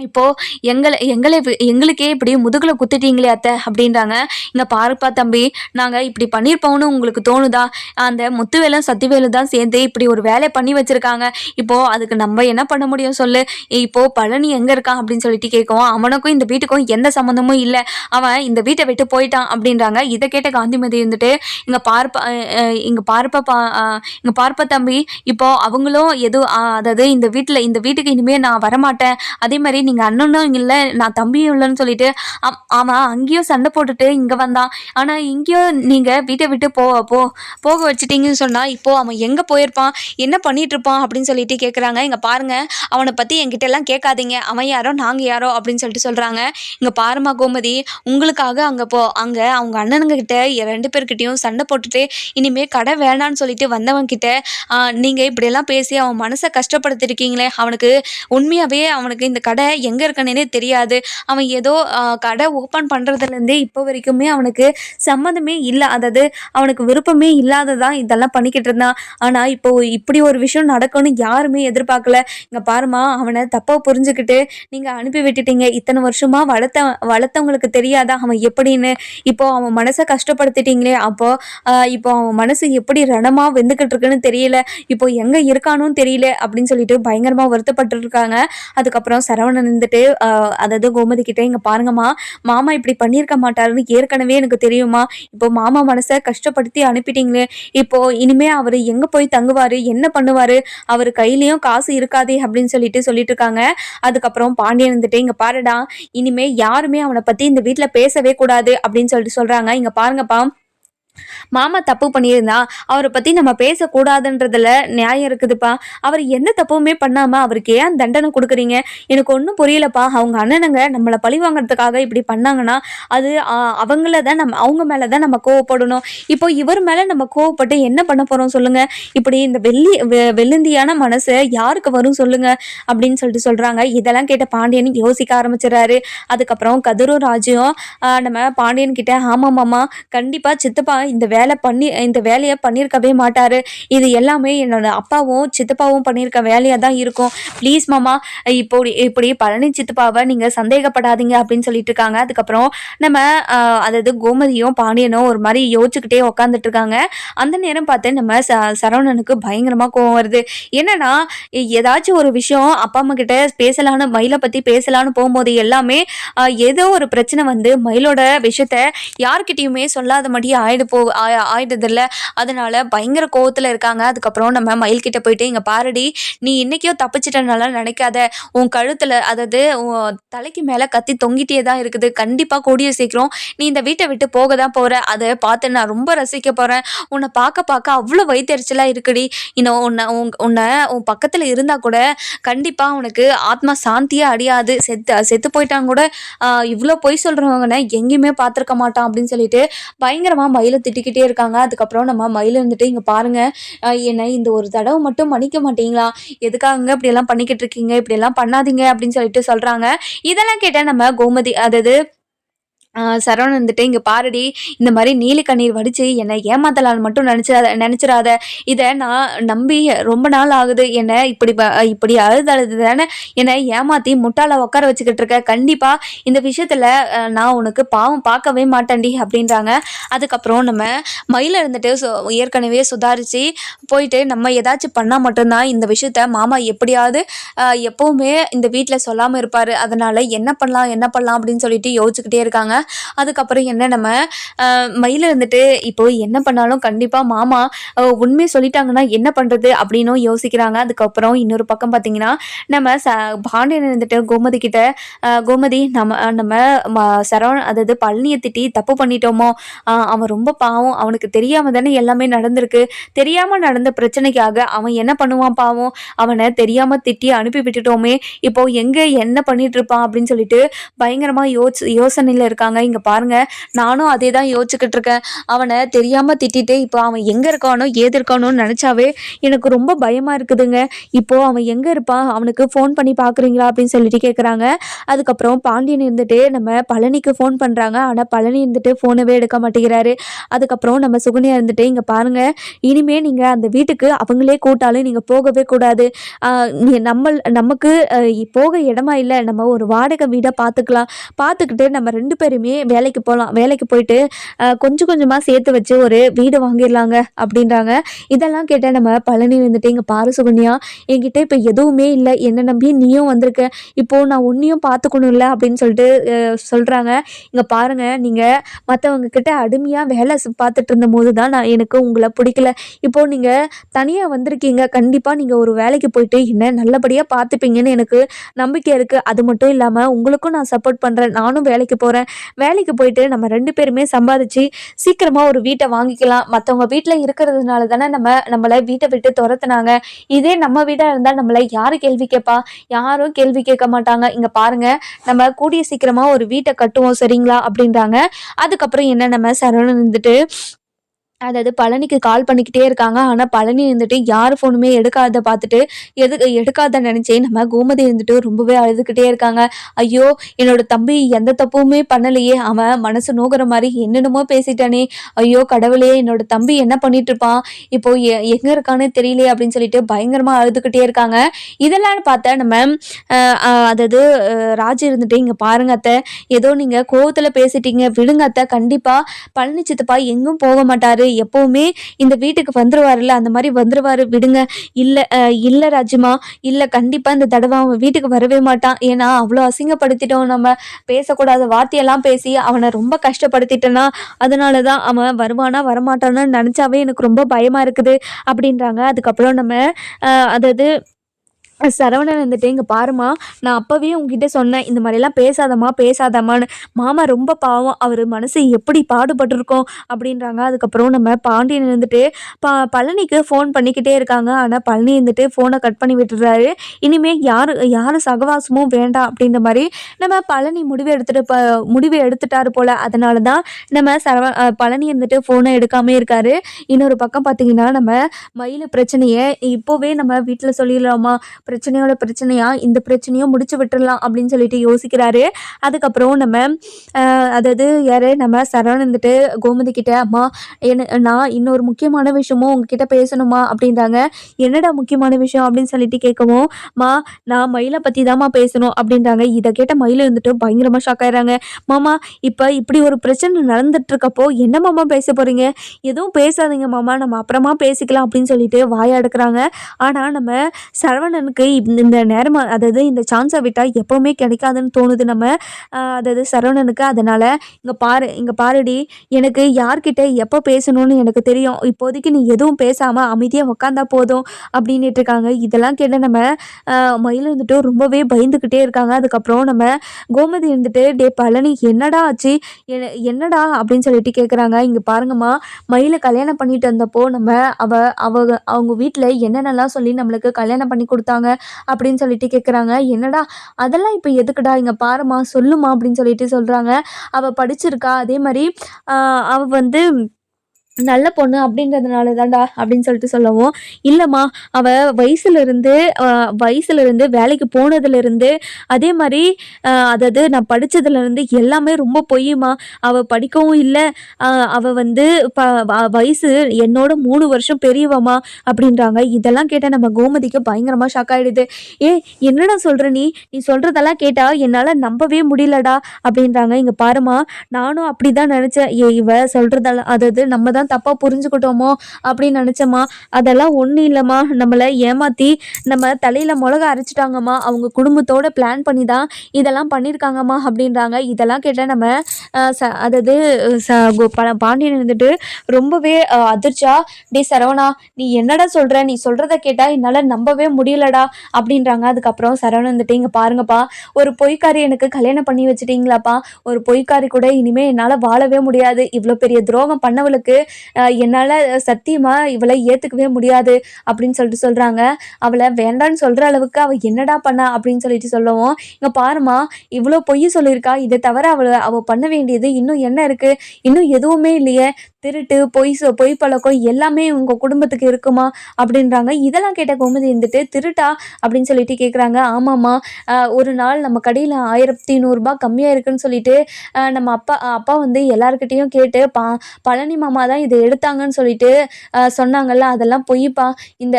S1: இப்போது எங்களை எங்களை எங்களுக்கே இப்படி முதுகில் குத்திட்டீங்களே அத்தை அப்படின்றாங்க. இங்கே பாருப்பா தம்பி நாங்கள் இப்படி பண்ணியிருப்போம்னு உங்களுக்கு தோணுதா? அந்த முத்துவேலும் சத்திவேலும் தான் சேர்ந்து இப்படி ஒரு வேலையை பண்ணி வச்சுருக்காங்க. இப்போது அதுக்கு நம்ம என்ன பண்ண முடியும் சொல்லு? இப்போது பழனி எங்கே இருக்கான் அப்படின்னு சொல்லிட்டு கேட்கவும் அவனுக்கும் இந்த வீட்டுக்கும் எந்த சம்மந்தமும் இல்லை. அவன் இந்த வீட்டை விட்டு போயிட்டான் அப்படின்றாங்க. இதை கேட்ட காந்திமதி இருந்துட்டு இங்கே பார்ப்பா இங்கே பார்ப்பா பா இங்கே பார்ப்பா தம்பி இப்போது அவங்களும் எதுவும் அதாவது இந்த வீட்டில் இந்த வீட்டுக்கு இனிமேல் நான் வரமாட்டேன். அதே மாதிரி நீங்கள் அண்ணனும் இல்லை நான் தம்பியும் இல்லைன்னு சொல்லிட்டு ஆமாம் அவன் அங்கேயும் சண்டை போட்டுட்டு இங்கே வந்தான். ஆனால் இங்கேயும் நீங்கள் வீட்டை விட்டு போ போ போக வச்சுட்டீங்கன்னு சொன்னால் இப்போது அவன் எங்கே போயிருப்பான்? என்ன பண்ணிட்டு இருப்பான்? அப்படின்னு சொல்லிட்டு கேட்குறாங்க இங்கே பாருங்கள் அவனை பற்றி என்கிட்ட எல்லாம் கேட்காதீங்க. அவன் யாரோ நாங்கள் யாரோ அப்படின்னு சொல்லிட்டு சொல்கிறாங்க இங்கே பாருமா கோமதி உங்களுக்காக அங்கே போ அங்கே அவங்க அண்ணனுங்க கிட்ட ரெண்டு பேர்கிட்டையும் சண்டை போட்டுட்டு இனிமேல் கடை வேணான்னு சொல்லிட்டு வந்தவன் கிட்ட நீங்கள் இப்படியெல்லாம் பேசி அவன் மனசை கஷ்டப்படுத்திருக்கீங்களே அவனுக்கு உண்மையாகவே அவனுக்கு இந்த கடை எங்கே இருக்கணுன்னே தெரியாது. அவன் ஏதோ கடை ஓப்பன் பண்ணுறதுலேருந்தே இப்போ வரைக்குமே அவனுக்கு சம்மந்தமே இல்லை. அதாவது அவனுக்கு விருப்பமே இல்லாததான் இதெல்லாம் பண்ணிக்கிட்டு இருந்தான். ஆனால் இப்போ இப்படி ஒரு விஷயம் நடக்கும்னு யாருமே எதிர்பார்க்கல. இங்கே பாருமா அவனை தப்பாக புரிஞ்சுக்கிட்டு நீங்கள் அனுப்பி விட்டுட்டீங்க. இத்தனை வருஷமாக வளர்த்த வளர்த்தவங்களுக்கு தெரியாதா? அவன் எப்படின்னு இப்போ அவன் மனசை கஷ்டப்படுத்திட்டீங்களே. அப்போ இப்போ அவன் மனசு எப்படி ரணமாக வெந்துக்கிட்டு இருக்குன்னு தெரியல. இப்போ எங்கே இருக்கானும் தெரியல அப்படின்னு சொல்லிட்டு பயங்கரமாக வருத்தப்பட்டு இருக்காங்க அதுக்கப்புறம் சரவணன் நின்றுட்டு அதாவது கோமதி கிட்ட இங்க பாருங்கம்மா மாமா இப்படி பண்ணியிருக்க மாட்டாருன்னு ஏற்கனவே எனக்கு தெரியுமா இப்போ மாமா மனசை கஷ்டப்படுத்தி அனுப்பிட்டீங்களே. இப்போ இனிமே அவர் எங்க போய் தங்குவாரு? என்ன பண்ணுவாரு? அவர் கையிலயும் காசு இருக்காதே அப்படின்னு சொல்லிட்டு சொல்லிட்டு இருக்காங்க. அதுக்கப்புறம் பாண்டியன் வந்துட்டு இங்க பாருடா இனிமே யாருமே அவனை பத்தி இந்த வீட்டில் பேசவே கூடாது அப்படின்னு சொல்லிட்டு சொல்றாங்க. இங்க பாருங்கப்பா மாமா தப்பு பண்ணியிருந்தா அவரை பத்தி நம்ம பேசக்கூடாதுன்றதுல நியாயம் இருக்குதுப்பா. அவர் எந்த தப்புமே பண்ணாம அவருக்கு ஏன் தண்டனை கொடுக்குறீங்க? எனக்கு ஒன்றும் புரியலப்பா. அவங்க அண்ணனுங்க நம்மளை பழி வாங்குறதுக்காக இப்படி பண்ணாங்கன்னா அது அவங்கள தான் நம்ம அவங்க மேலே தான் நம்ம கோவப்படணும். இப்போ இவர் மேலே நம்ம கோவப்பட்டு என்ன பண்ண போகிறோம் சொல்லுங்க? இப்படி இந்த வெள்ளி வெ- வெள்ளுந்தியான மனசு யாருக்கு வரும் சொல்லுங்க? அப்படின்னு சொல்லிட்டு சொல்கிறாங்க இதெல்லாம் கேட்ட பாண்டியன் யோசிக்க ஆரம்பிச்சிடறாரு. அதுக்கப்புறம் கதிரும் ராஜும் நம்ம பாண்டியன் கிட்ட ஆமாம் மாமா கண்டிப்பாக சித்தப்பா இந்த வேலை பண்ணி இந்த வேலையை பண்ணியிருக்கவே மாட்டார். இது எல்லாமே என்னோட அப்பாவும் சித்தப்பாவும் பண்ணியிருக்க வேலையாக தான் இருக்கும். ப்ளீஸ் மாமா இப்படி இப்படி பழனி சித்தப்பாவை நீங்கள் சந்தேகப்படாதீங்க அப்படின்னு சொல்லிட்டு இருக்காங்க. அதுக்கப்புறம் நம்ம அதாவது கோமதியும் பாண்டியனும் ஒரு மாதிரி யோசிச்சுக்கிட்டே உக்காந்துட்டு இருக்காங்க அந்த நேரம் பார்த்து நம்ம ச சரவணனுக்கு பயங்கரமாக கோவம் வருது. என்னன்னா ஏதாச்சும் ஒரு விஷயம் அப்பா அம்மா கிட்ட பேசலான்னு மயிலை பற்றி பேசலான்னு போகும்போது எல்லாமே ஏதோ ஒரு பிரச்சனை வந்து மயிலோட விஷயத்த யார்கிட்டயுமே சொல்லாத மாதிரி ஆயிடு போ ஆயிடுதில்ல அதனால பயங்கர கோவத்தில் இருக்காங்க. அதுக்கப்புறம் நம்ம மயில்கிட்ட போயிட்டு இங்கே பாருடி நீ இன்னைக்கோ தப்பிச்சிட்டனால நினைக்காத. உன் கழுத்தில் அதாவது உன் தலைக்கு மேலே கத்தி தொங்கிட்டே தான் இருக்குது. கண்டிப்பாக கூடிய சீக்கிரம் நீ இந்த வீட்டை விட்டு போக தான் போகிற அதை பார்த்து நான் ரொம்ப ரசிக்க போகிறேன் உன்னை பார்க்க பார்க்க அவ்வளோ வைத்தறிச்சலாக இருக்குடி. இன்னும் உன்னை உன் உன்னை உன் பக்கத்தில் இருந்தால் கூட கண்டிப்பாக உனக்கு ஆத்மா சாந்தியே அடையாது. செத்து செத்து போயிட்டாங்க கூட இவ்வளோ பொய் சொல்கிறவங்கன்னு எங்கேயுமே பார்த்துருக்க மாட்டான் அப்படின்னு சொல்லிட்டு பயங்கரமாக மயில திட்டிக்கிட்டே இருக்காங்க. அதுக்கப்புறம் நம்ம மயில் இருந்துட்டு இங்கே பாருங்க என்னை இந்த ஒரு தடவை மட்டும் மன்னிக்க மாட்டீங்களா? எதுக்காக இப்படியெல்லாம் பண்ணிக்கிட்டு இருக்கீங்க? இப்படியெல்லாம் பண்ணாதீங்க. அப்படின்னு சொல்லிட்டு சொல்கிறாங்க இதெல்லாம் கேட்டால் நம்ம கோமதி அதாவது சரவணன் வந்துட்டு இங்கே பாருடி இந்த மாதிரி நீலி கண்ணீர் வடித்து என்னை ஏமாத்தலான்னு மட்டும் நினச்சிடாத நினச்சிடாத இதை நான் நம்பி ரொம்ப நாள் ஆகுது. என்னை இப்படி இப்படி அழுது அழுது தானே என்னை ஏமாற்றி முட்டாள உட்கார வச்சுக்கிட்டு இருக்க. கண்டிப்பாக இந்த விஷயத்தில் நான் உனக்கு பாவம் பார்க்கவே மாட்டேன்டி அப்படின்றாங்க. அதுக்கப்புறம் நம்ம மயில இருந்துட்டு சு ஏற்கனவே சுதாரித்து போயிட்டு நம்ம ஏதாச்சும் பண்ணால் மட்டும்தான் இந்த விஷயத்த மாமா எப்படியாவது எப்போவுமே இந்த வீட்டில் சொல்லாமல் இருப்பார். அதனால் என்ன பண்ணலாம் என்ன பண்ணலாம் அப்படின்னு சொல்லிட்டு யோசிச்சுக்கிட்டே இருக்காங்க. அதுக்கப்புறம் என்ன நம்ம அஹ், இருந்துட்டு இப்போ என்ன பண்ணாலும் கண்டிப்பாக மாமா உண்மையை சொல்லிட்டாங்கன்னா என்ன பண்ணுறது அப்படின்னும் யோசிக்கிறாங்க. அதுக்கப்புறம் இன்னொரு பக்கம் பார்த்தீங்கன்னா நம்ம ச பாண்டியன் இருந்துட்டு கோமதி கிட்ட கோமதி நம்ம நம்ம ம- சரவண அதாவது பழனியை திட்டி தப்பு பண்ணிட்டோமோ? அவன் ரொம்ப பாவம். அவனுக்கு தெரியாம தானே எல்லாமே நடந்திருக்கு. தெரியாமல் நடந்த பிரச்சனைக்காக அவன் என்ன பண்ணுவான் பாவம்? அவனை தெரியாமல் திட்டி அனுப்பி விட்டுட்டோமே. இப்போ எங்கே என்ன பண்ணிட்டு இருப்பான் அப்படின்னு சொல்லிட்டு பயங்கரமா யோசி யோசனையில் இருக்காங்க. இங்க பாருங்க நானும் அதே தான் யோசிச்சுக்கிட்டு இருக்கேன். அவனை தெரியாம திட்டிட்டு இப்போ அவன் எங்க இருக்கானோ ஏது இருக்கானோன்னு நினைச்சாவே எனக்கு ரொம்ப பயமா இருக்குதுங்க. இப்போ அவன் எங்க இருப்பான்? அவனுக்கு ஃபோன் பண்ணி பாக்குறீங்களா? அப்படின்னு சொல்லிட்டு கேட்குறாங்க அதுக்கப்புறம் பாண்டியன் இருந்துட்டு நம்ம பழனிக்கு ஃபோன் பண்றாங்க. ஆனா பழனி இருந்துட்டு ஃபோனவே எடுக்க மாட்டேங்கிறாரு. அதுக்கப்புறம் நம்ம சுகுனியா இருந்துட்டு இங்க பாருங்க இனிமே நீங்க அந்த வீட்டுக்கு அவங்களே கூட்டாலும் நீங்க போகவே கூடாது. நம்ம நமக்கு போக இடமா இல்லை. நம்ம ஒரு வாடகை வீடை பார்த்துக்கலாம் பார்த்துக்கிட்டு நம்ம ரெண்டு பேரும் வேலைக்கு போகலாம் வேலைக்கு போயிட்டு கொஞ்சம் கொஞ்சமாக சேர்த்து வச்சு ஒரு வீடு வாங்கிடலாங்க அப்படின்றாங்க. இதெல்லாம் கேட்டால் நம்ம பழனி வந்துட்டு இங்கே பாரு சுகன்யா என்கிட்ட இப்போ எதுவுமே இல்லை. என்னை நம்பி நீயும் வந்திருக்க? இப்போது நான் உன்னையும் பார்த்துக்கணும்ல? அப்படின்னு சொல்லிட்டு சொல்கிறாங்க இங்கே பாருங்க நீங்கள் மற்றவங்க கிட்ட அடிமையாக வேலை பார்த்துட்டு இருந்த போது தான் நான் எனக்கு உங்களை பிடிக்கல. இப்போது நீங்கள் தனியாக வந்திருக்கீங்க. கண்டிப்பாக நீங்கள் ஒரு வேலைக்கு போயிட்டு என்ன நல்லபடியாக பார்த்துப்பீங்கன்னு எனக்கு நம்பிக்கை இருக்குது அது மட்டும் இல்லாமல் உங்களுக்கும் நான் சப்போர்ட் பண்ணுறேன் நானும் வேலைக்கு போகிறேன் வேலைக்கு போயிட்டு நம்ம ரெண்டு பேருமே சம்பாதிச்சு சீக்கிரமாக ஒரு வீட்டை வாங்கிக்கலாம். மற்றவங்க வீட்டில் இருக்கிறதுனால தானே நம்ம நம்மளை வீட்டை விட்டு துரத்துனாங்க. இதே நம்ம வீடாக இருந்தால் நம்மளை யார் கேள்வி கேட்பா யாரும் கேள்வி கேட்க மாட்டாங்க. இங்கே பாருங்க நம்ம கூடிய சீக்கிரமாக ஒரு வீட்டை கட்டுவோம் சரிங்களா? அப்படின்றாங்க. அதுக்கப்புறம் என்ன நம்ம சரவணன் இருந்துட்டு அதாவது பழனிக்கு கால் பண்ணிக்கிட்டே இருக்காங்க. ஆனால் பழனி இருந்துட்டு யார் ஃபோனுமே எடுக்காத பார்த்துட்டு எது எடுக்காத நினச்சே நம்ம கோமதி இருந்துட்டு ரொம்பவே அழுதுகிட்டே இருக்காங்க. ஐயோ என்னோட தம்பி எந்த தப்புமே பண்ணலையே. அவன் மனசு நோகிற மாதிரி என்னென்னமோ பேசிட்டானே. ஐயோ கடவுளே என்னோட தம்பி என்ன பண்ணிட்டு இருப்பான் இப்போ எ எங்கே இருக்கானே தெரியலையே அப்படின்னு சொல்லிட்டு பயங்கரமாக அழுதுகிட்டே இருக்காங்க. இதெல்லாம் பார்த்தா நம்ம அதாவது அஹ், ராஜு இருந்துட்டு இங்கே பாருங்க அத்தை. ஏதோ நீங்கள் கோவத்தில் பேசிட்டீங்க. விடுங்க அத்தை. கண்டிப்பாக பழனி சித்தப்பா எங்கும் போக மாட்டாரு. எப்போவுமே இந்த வீட்டுக்கு வந்துருவாருல்ல? அந்த மாதிரி வந்துருவாரு விடுங்க. இல்லை இல்லை ராஜ்மா இல்லை கண்டிப்பாக இந்த தடவை அவன் வீட்டுக்கு வரவே மாட்டான். ஏன்னா அவ்வளோ அசிங்கப்படுத்திட்டோம். நம்ம பேசக்கூடாத வார்த்தையெல்லாம் பேசி அவனை ரொம்ப கஷ்டப்படுத்திட்டேன்னா அதனால தான் அவன் வருவானா வரமாட்டான்னு நினச்சாவே எனக்கு ரொம்ப பயமாக இருக்குது அப்படின்றாங்க. அதுக்கப்புறம் நம்ம அதாவது சரவணன் வந்துட்டு இங்கே பாருமா நான் அப்போவே உங்ககிட்ட சொன்னேன் இந்த மாதிரிலாம் பேசாதம்மா பேசாதம்மான்னு. மாமா ரொம்ப பாவம். அவர் மனசு எப்படி பாடுபட்டிருக்கோம்? அப்படின்றாங்க. அதுக்கப்புறம் நம்ம பாண்டியன் இருந்துட்டு ப பழனிக்கு ஃபோன் பண்ணிக்கிட்டே இருக்காங்க. ஆனால் பழனி இருந்துட்டு ஃபோனை கட் பண்ணி விட்டுறாரு. இனிமேல் யார் யார் சகவாசமும் வேண்டாம் அப்படின்ற மாதிரி நம்ம பழனி முடிவு எடுத்துட்டு ப முடிவு எடுத்துட்டாரு போல். அதனால தான் நம்ம சரவ பழனி இருந்துட்டு ஃபோனை எடுக்காமே இருக்காரு. இன்னொரு பக்கம் பார்த்தீங்கன்னா நம்ம மயில் பிரச்சனையை இப்போவே நம்ம வீட்டில் சொல்லிடலாமா? பிரச்சனையோட பிரச்சனையாக இந்த பிரச்சனையும் முடிச்சு விட்டுடலாம் அப்படின்னு சொல்லிட்டு யோசிக்கிறாரு. அதுக்கப்புறம் நம்ம அதாவது யார்? நம்ம சரவணன் வந்துட்டு கோமதி கிட்ட அம்மா என்ன நான் இன்னொரு முக்கியமான விஷயமும் உங்ககிட்ட பேசணுமா? அப்படின்றாங்க. என்னடா முக்கியமான விஷயம்? அப்படின்னு சொல்லிட்டு கேட்கவும் மா நான் மயிலை பற்றி தாம்மா பேசணும். அப்படின்றாங்க. இதை கேட்ட மயில் வந்துட்டு பயங்கரமாக ஷாக் ஆயிடுறாங்க. மாமா இப்போ இப்படி ஒரு பிரச்சனை நடந்துட்டு இருக்கப்போ என்ன மாமா பேச போகிறீங்க எதுவும் பேசாதீங்க மாமா. நம்ம அப்புறமா பேசிக்கலாம். அப்படின்னு சொல்லிட்டு வாயை அடக்குறாங்க. ஆனால் நம்ம சரவணனுக்கு இந்த இந்த நேரமாக அதாவது இந்த சான்ஸை விட்டால் எப்போவுமே கிடைக்காதுன்னு தோணுது நம்ம. அதாவது சரவணனுக்கு. அதனால் இங்கே பாரு இங்கே பாருடி. எனக்கு யார்கிட்ட எப்போ பேசணும்னு எனக்கு தெரியும். இப்போதைக்கு நீ எதுவும் பேசாமல் அமைதியாக உக்காந்தா போதும் அப்படின்ட்டு இருக்காங்க. இதெல்லாம் கேட்ட நம்ம மயில் இருந்துட்டு ரொம்பவே பயந்துக்கிட்டே இருக்காங்க. அதுக்கப்புறம் நம்ம கோமதி இருந்துட்டு டே பழனி என்னடா ஆச்சு? எ- என்னடா? அப்படின்னு சொல்லிட்டு கேட்குறாங்க இங்கே பாருங்கம்மா மயிலை கல்யாணம் பண்ணிட்டு வந்தப்போ நம்ம அவ அவ அவங்க வீட்டில் என்னென்னலாம் சொல்லி நம்மளுக்கு கல்யாணம் பண்ணி கொடுத்தாங்க. அப்படின்னு சொல்லிட்டு கேட்குறாங்க என்னடா அதெல்லாம் இப்போ எதுக்குடா இங்கே பாருமா சொல்லுமா அப்படின்னு சொல்லிட்டு சொல்கிறாங்க அவள் படிச்சிருக்கா. அதே மாதிரி ஆஹ் அவ வந்து நல்ல பொண்ணு அப்படின்றதுனால தான்டா அப்படின்னு சொல்லிட்டு சொல்லவும் இல்லைம்மா அவள் வயசுலேருந்து வயசுலேருந்து வேலைக்கு போனதுலேருந்து அதே மாதிரி அதாவது நான் படித்ததுலேருந்து எல்லாமே ரொம்ப பொய்யுமா அவள் படிக்கவும் இல்லை அவள் வந்து ப வயசு என்னோட மூணு வருஷம் பெரியவம்மா அப்படின்றாங்க. இதெல்லாம் கேட்டால் நம்ம கோமதிக்கு பயங்கரமாக ஷாக் ஆகிடுது ஏ என்னடா சொல்கிற நீ? நீ சொல்கிறதெல்லாம் கேட்டால் என்னால் நம்பவே முடியலடா அப்படின்றாங்க. இங்கே பாருமா நானும் அப்படி தான் நினச்சேன். ஏ இவ சொல்கிறதெல்லாம் அதாவது நம்ம தான் தான் தப்பாக புரிஞ்சுக்கிட்டோமோ அப்படின்னு நினச்சம்மா. அதெல்லாம் ஒன்றும் இல்லைம்மா. நம்மளை ஏமாற்றி நம்ம தலையில் மிளகா அரைச்சிட்டாங்கம்மா. அவங்க குடும்பத்தோட பிளான் பண்ணி தான் இதெல்லாம் பண்ணியிருக்காங்கம்மா அப்படின்றாங்க. இதெல்லாம் கேட்டால் நம்ம ச அதாவது ச ப- பாண்டியன் இருந்துட்டு ரொம்பவே அதிர்ச்சா. டே சரவணா நீ என்னடா சொல்கிற நீ சொல்கிறத கேட்டால் என்னால் நம்பவே முடியலடா அப்படின்றாங்க. அதுக்கப்புறம் சரவணன் வந்துட்டு இங்கே பாருங்கப்பா ஒரு பொய்க்காரி எனக்கு கல்யாணம் பண்ணி வச்சுட்டீங்களாப்பா. ஒரு பொய்க்காரி கூட இனிமேல் என்னால் வாழவே முடியாது. இவ்வளோ பெரிய துரோகம் பண்ணவளுக்கு என்னால் சத்தியமாக இவளை ஏற்றுக்கவே முடியாது அப்படின்னு சொல்லிட்டு சொல்கிறாங்க அவளை வேண்டான்னு சொல்கிற அளவுக்கு அவள் என்னடா பண்ணா அப்படின்னு சொல்லிட்டு சொல்லவும் இங்கே பாருமா இவ்வளோ பொய் சொல்லியிருக்கா. இதை தவிர அவளை அவள் பண்ண வேண்டியது இன்னும் என்ன இருக்குது இன்னும் எதுவுமே இல்லையே. திருட்டு பொய் பொய் பழக்கம் எல்லாமே உங்கள் குடும்பத்துக்கு இருக்குமா? அப்படின்றாங்க. இதெல்லாம் கேட்ட கோமதி இருந்துட்டு திருட்டா அப்படின்னு சொல்லிட்டு கேட்குறாங்க ஆமாம்மா. ஒரு நாள் நம்ம கடையில் ஆயிரத்தி நூறுரூபா கம்மியாக இருக்குன்னு சொல்லிட்டு நம்ம அப்பா அப்பா வந்து எல்லாருக்கிட்டேயும் கேட்டு பா பழனி மாமா தான் இதை எடுத்தாங்கன்னு சொல்லிட்டு சொன்னாங்கல்ல அதெல்லாம் பொய்ப்பா? இந்த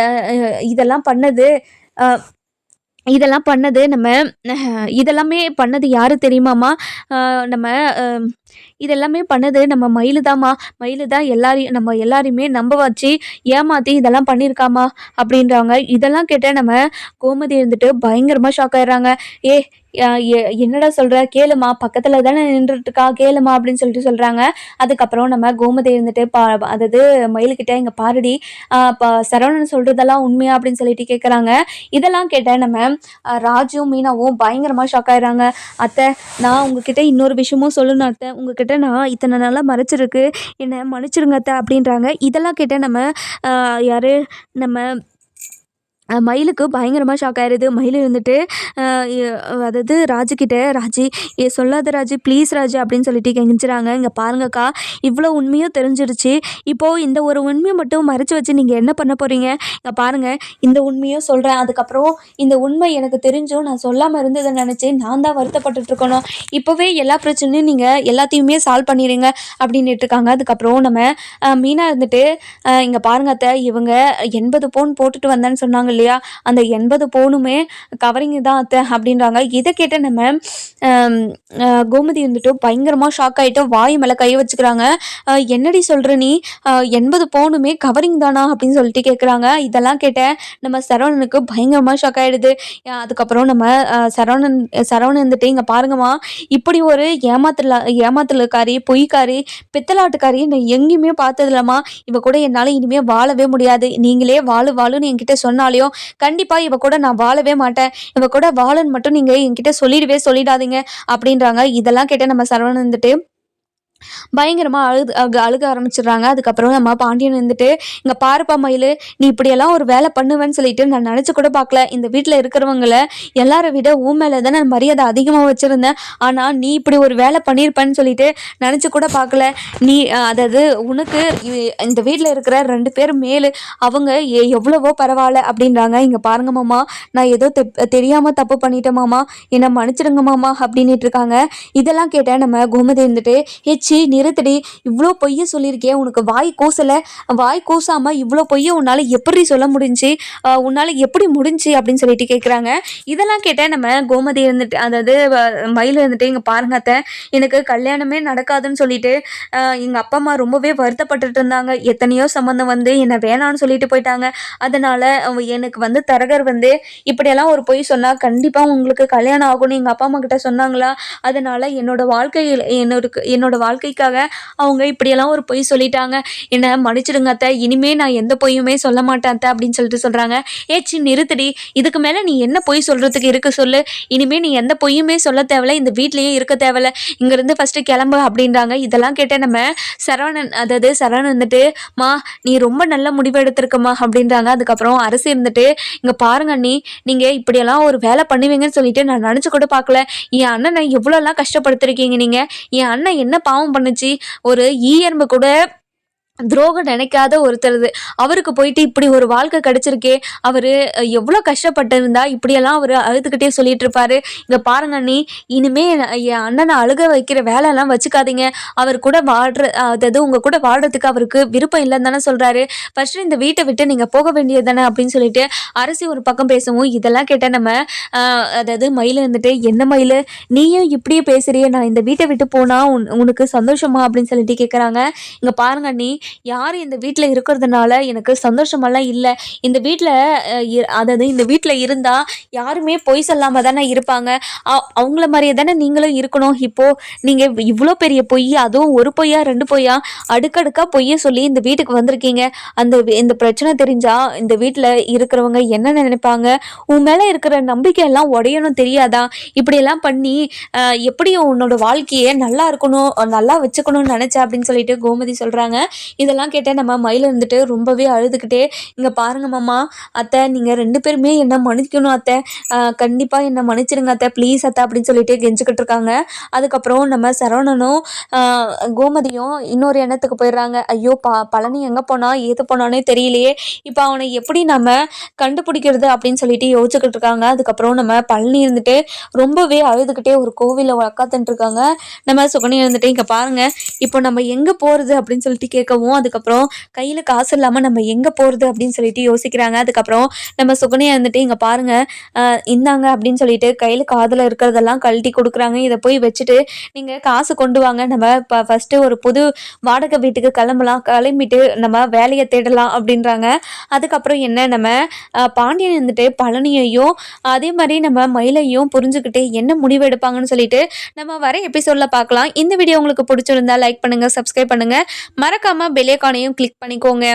S1: இதெல்லாம் பண்ணது இதெல்லாம் பண்ணது நம்ம இதெல்லாமே பண்ணது யாரு தெரியுமாம்மா? நம்ம இதெல்லாமே பண்ணது. நம்ம மயிலு தாம்மா மயிலு தான் எல்லாரையும் நம்ம எல்லாரையுமே நம்ப வச்சு ஏமாற்றி இதெல்லாம் பண்ணியிருக்காமா அப்படின்றாங்க. இதெல்லாம் கேட்டால் நம்ம கோமதி இருந்துட்டு பயங்கரமாக ஷாக் ஆயிடுறாங்க. ஏ என்னடா சொல்கிற கேளுமா. பக்கத்தில் தானே நின்றுட்டு இருக்கா கேளுமா அப்படின்னு சொல்லிட்டு சொல்கிறாங்க அதுக்கப்புறம் நம்ம கோமதி இருந்துட்டு பா அதாவது மயில்கிட்ட இங்கே பாருடி. ப சரவணன் சொல்கிறதெல்லாம் உண்மையா அப்படின்னு சொல்லிட்டு கேட்குறாங்க இதெல்லாம் கேட்ட நம்ம ராஜும் மீனாவும் பயங்கரமாக ஷாக் ஆயிடுறாங்க. அத்தை நான் உங்ககிட்ட இன்னொரு விஷயமும் சொல்லணும் அத்தை. உங்ககிட்ட நான் இத்தனை நாளாக மறைச்சிருக்கு என்னை மன்னிச்சிருங்க அத்தை அப்படின்றாங்க. இதெல்லாம் கேட்ட நம்ம யார்? நம்ம மயிலுக்கு பயங்கரமாக ஷாக் ஆயிடுது மயில் இருந்துட்டு அதாவது ராஜுக்கிட்ட ராஜி ஏ சொல்லாத ராஜி ப்ளீஸ் ராஜு அப்படின்னு சொல்லிட்டு கெஞ்சுறாங்க. இங்கே பாருங்கக்கா இவ்வளோ உண்மையும் தெரிஞ்சிருச்சு. இப்போது இந்த ஒரு உண்மையை மட்டும் மறைச்சு வச்சு நீங்கள் என்ன பண்ண போகிறீங்க இங்கே பாருங்கள் இந்த உண்மையும் சொல்கிறேன் அதுக்கப்புறம் இந்த உண்மை எனக்கு தெரிஞ்சும் நான் சொல்லாமல் இருந்ததை நினச்சி நான் தான் வருத்தப்பட்டுட்டு இருக்கணும். இப்போவே எல்லா பிரச்சனையும் நீங்கள் எல்லாத்தையுமே சால்வ் பண்ணிடுங்க அப்படின்னு இருக்காங்க. அதுக்கப்புறம் நம்ம மீனாக இருந்துட்டு இங்கே பாருங்க அத்தை இவங்க எண்பது பவுன் போட்டுட்டு வந்தேன்னு சொன்னாங்க இல்லையா? அந்த எண்பது பவுனுமே கவரிங் தான் அத்தை அப்படின்றாங்க. இதை கேட்ட நம்ம கோமதி வந்துட்டு பயங்கரமாக ஷாக் ஆகிட்டு வாய் மேலே கை வச்சுக்கிறாங்க. என்னடி சொல்கிற நீ? எண்பது பவுனுமே கவரிங் தானா அப்படின்னு சொல்லிட்டு கேட்குறாங்க இதெல்லாம் கேட்ட நம்ம சரவணனுக்கு பயங்கரமாக ஷாக் ஆகிடுது அதுக்கப்புறம் நம்ம சரவணன் சரவணன் வந்துட்டு இங்கே பாருங்கம்மா. இப்படி ஒரு ஏமாத்தல ஏமாத்தலுக்காரி பொய்க்காரி பித்தலாட்டுக்காரி நான் எங்கேயுமே பார்த்ததில்லம்மா. இவ கூட என்னால் இனிமேல் வாழவே முடியாது. நீங்களே வாழு வாழுன்னு என்கிட்ட சொன்னாலையும் கண்டிப்பாக இவ கூட நான் வாழவே மாட்டேன். இவ கூட வாழன்னு மட்டும் நீங்கள் என்கிட்ட சொல்லிடவே சொல்லிடாதீங்க அப்படின்றாங்க. இதெல்லாம் கேட்ட நம்ம சரவணன் வந்துட்டு பயங்கரமாக அழுது அழு அழுக ஆரம்பிச்சிடுறாங்க. அதுக்கப்புறம் நம்ம பாண்டியன் வந்துட்டு இங்கே பாருப்பா மயிலு நீ இப்படியெல்லாம் ஒரு வேலை பண்ணுவேன்னு சொல்லிட்டு நான் நினச்சி கூட பார்க்கல. இந்த வீட்டில் இருக்கிறவங்கள எல்லாரை விட ஊ மேலே தான் நான் மரியாதை அதிகமாக வச்சுருந்தேன். ஆனால் நீ இப்படி ஒரு வேலை பண்ணியிருப்பேன்னு சொல்லிட்டு நினச்சி கூட பார்க்கல. நீ அதாவது உனக்கு இந்த வீட்டில் இருக்கிற ரெண்டு பேர் மேலு அவங்க எவ்வளவோ பரவாயில்ல அப்படின்றாங்க. இங்கே பாருங்க மாமா நான் ஏதோ தெப் தெரியாமல் தப்பு பண்ணிட்டேன் மாமா. என்னை மன்னிச்சிடுங்க மாமா அப்படின்னுட்டு இருக்காங்க. இதெல்லாம் கேட்டேன் நம்ம கோமதி இருந்துட்டு ஏச்சி நிறுத்தடி. இவ்வளோ பொய்ய சொல்லியிருக்கேன் உனக்கு வாய் கூசலை. வாய் கூசாமல் இவ்வளோ பொய்ய உன்னால் எப்படி சொல்ல முடிஞ்சு உன்னால் எப்படி முடிஞ்சு அப்படின்னு சொல்லிட்டு கேட்குறாங்க இதெல்லாம் கேட்டால் நம்ம கோமதி இருந்துட்டு அதாவது வ- மயில் இருந்துட்டு இங்கே பாருங்க அத்தை எனக்கு கல்யாணமே நடக்காதுன்னு சொல்லிட்டு எங்கள் அப்பா அம்மா ரொம்பவே வருத்தப்பட்டுட்டு இருந்தாங்க. எத்தனையோ சம்மந்தம் வந்து என்னை வேணான்னு சொல்லிட்டு போயிட்டாங்க. அதனால் எனக்கு வந்து தரகர் வந்து இப்படியெல்லாம் ஒரு பொய் சொன்னால் கண்டிப்பாக உங்களுக்கு கல்யாணம் ஆகும்னு எங்கள் அப்பா அம்மா கிட்ட சொன்னாங்களா? அதனால் என்னோட வாழ்க்கையில் என்னோட என்னோட வாழ்க்கைக்காக அவங்க இப்படியெல்லாம் ஒரு பொய் சொல்லிட்டாங்க. என்னை மன்னிச்சிடுங்க அத்தை. இனிமே நான் எந்த பொய்யுமே சொல்ல மாட்டேன் அத்தை அப்படின்னு சொல்லிட்டு சொல்கிறாங்க ஏச்சி நிறுத்தடி. இதுக்கு மேலே நீ என்ன பொய் சொல்கிறதுக்கு இருக்க சொல்லு. இனிமே நீ எந்த பொய்யுமே சொல்ல தேவையில்ல. இந்த வீட்லேயே இருக்க தேவையில்ல. இங்கேருந்து ஃபஸ்ட்டு கிளம்பு அப்படின்றாங்க. இதெல்லாம் கேட்ட நம்ம சரவணன் அதாவது சரவணன் வந்துட்டு மா நீ ரொம்ப நல்ல முடிவு எடுத்திருக்கம்மா அப்படின்றாங்க. அதுக்கப்புறம் அரசு இருந்துட்டு இங்கே பாருங்க அண்ணி. நீங்கள் இப்படியெல்லாம் ஒரு வேலை பண்ணுவீங்கன்னு சொல்லிட்டு நான் நினச்சி கூட பார்க்கல. என் அண்ணனை எவ்வளோலாம் கஷ்டப்படுத்திருக்கீங்க நீங்கள் என் அண்ணன் என்ன பாவம் பண்ணுச்சு. ஒரு ஈயன்பு கூட துரோகம் நினைக்காத ஒருத்தர் இது. அவருக்கு போயிட்டு இப்படி ஒரு வாழ்க்கை கிடைச்சிருக்கே அவர் எவ்வளோ கஷ்டப்பட்டிருந்தா இப்படியெல்லாம் அவர் அழுதுகிட்டே சொல்லிட்டு இருப்பாரு இங்கே பாருங்க அண்ணி இனிமே என் அண்ணனை அழுக வைக்கிற வேலையெல்லாம் வச்சுக்காதீங்க. அவர் கூட வாழ்ற அதாவது உங்கள் கூட வாழ்றதுக்கு அவருக்கு விருப்பம் இல்லைன்னு தானே சொல்கிறாரு ஃபர்ஸ்ட் இந்த வீட்டை விட்டு நீங்கள் போக வேண்டியது தானே அப்படின்னு சொல்லிட்டு அரசி ஒரு பக்கம் பேசவும் இதெல்லாம் கேட்டால் நம்ம அதாவது மயில் இருந்துட்டு என்ன மயில்? நீயும் இப்படியே பேசுறியே? நான் இந்த வீட்டை விட்டு போனால் உன் உனக்கு சந்தோஷமா? அப்படின்னு சொல்லிட்டு கேட்குறாங்க இங்கே பாருங்க அண்ணி யார் இந்த வீட்டில் இருக்கிறதுனால எனக்கு சந்தோஷமெல்லாம் இல்லை. இந்த வீட்டில் அதாவது இந்த வீட்டில் இருந்தால் யாருமே பொய் சொல்லாமல் தானே இருப்பாங்க. அ- அவங்கள மாதிரியே தானே நீங்களும் இருக்கணும். இப்போது நீங்கள் இவ்வளோ பெரிய பொய் அதுவும் ஒரு பொய்யா ரெண்டு பொய்யா அடுக்கடுக்காக பொய்யை சொல்லி இந்த வீட்டுக்கு வந்திருக்கீங்க. அந்த இந்த பிரச்சனை தெரிஞ்சால் இந்த வீட்டில் இருக்கிறவங்க என்ன நினைப்பாங்க? உன் மேலே இருக்கிற நம்பிக்கையெல்லாம் உடையணும் தெரியாதா? இப்படியெல்லாம் பண்ணி எப்படி உன்னோட வாழ்க்கையை நல்லா இருக்கணும் நல்லா வச்சுக்கணும்னு நினச்ச அப்படின்னு சொல்லிட்டு கோமதி சொல்கிறாங்க இதெல்லாம் கேட்டால் நம்ம மயில் இருந்துட்டு ரொம்பவே அழுதுகிட்டே இங்கே பாருங்க மாமா அத்தை நீங்கள் ரெண்டு பேருமே என்ன மன்னிக்கணும் அத்தை. கண்டிப்பாக என்னை மன்னிச்சிடுங்க அத்தை. ப்ளீஸ் அத்தை அப்படின்னு சொல்லிட்டு கெஞ்சிக்கிட்டு இருக்காங்க. அதுக்கப்புறம் நம்ம சரவணனும் கோமதியும் இன்னொரு எண்ணத்துக்கு போயிடுறாங்க. ஐயோ பா பழனி எங்கே போனால் ஏது போனானே தெரியலையே. இப்போ அவனை எப்படி நம்ம கண்டுபிடிக்கிறது? அப்படின்னு சொல்லிட்டு யோசிச்சுக்கிட்டு இருக்காங்க. அதுக்கப்புறம் நம்ம பழனி இருந்துட்டு ரொம்பவே அழுதுகிட்டே ஒரு கோவிலில் உக்காத்துட்டு இருக்காங்க. நம்ம சுகனி இருந்துட்டு இங்கே பாருங்க இப்போ நம்ம எங்கே போகிறது அப்படின்னு சொல்லிட்டு கேட்கவும் அதுக்கப்புறம் கையில் காசு இல்லாமல் நம்ம எங்கே போகிறது அப்படின்னு சொல்லிட்டு யோசிக்கிறாங்க. அதுக்கப்புறம் நம்ம சுகனியா வந்துட்டு இங்கே பாருங்கள் இந்தாங்க அப்படின்னு சொல்லிட்டு கையில் காதில் இருக்கிறதெல்லாம் கழட்டி கொடுக்குறாங்க. இதை போய் வச்சுட்டு நீங்கள் காசு கொண்டு வாங்க. நம்ம இப்போ ஃபஸ்ட்டு ஒரு புது வாடகை வீட்டுக்கு கிளம்பலாம். கிளம்பிட்டு நம்ம வேலையை தேடலாம் அப்படின்றாங்க. அதுக்கப்புறம் என்ன? நம்ம பாண்டியன் வந்துட்டு பழனியையும் அதே மாதிரி நம்ம மயிலையும் புரிஞ்சுக்கிட்டு என்ன முடிவு எடுப்பாங்கன்னு சொல்லிட்டு நம்ம வர எபிசோடில் பார்க்கலாம். இந்த வீடியோ உங்களுக்கு பிடிச்சிருந்தா லைக் பண்ணுங்கள் சப்ஸ்கிரைப் பண்ணுங்கள் மறக்காமல் பெல்லைக்கானையும் கிளிக் பண்ணிக்கோங்க.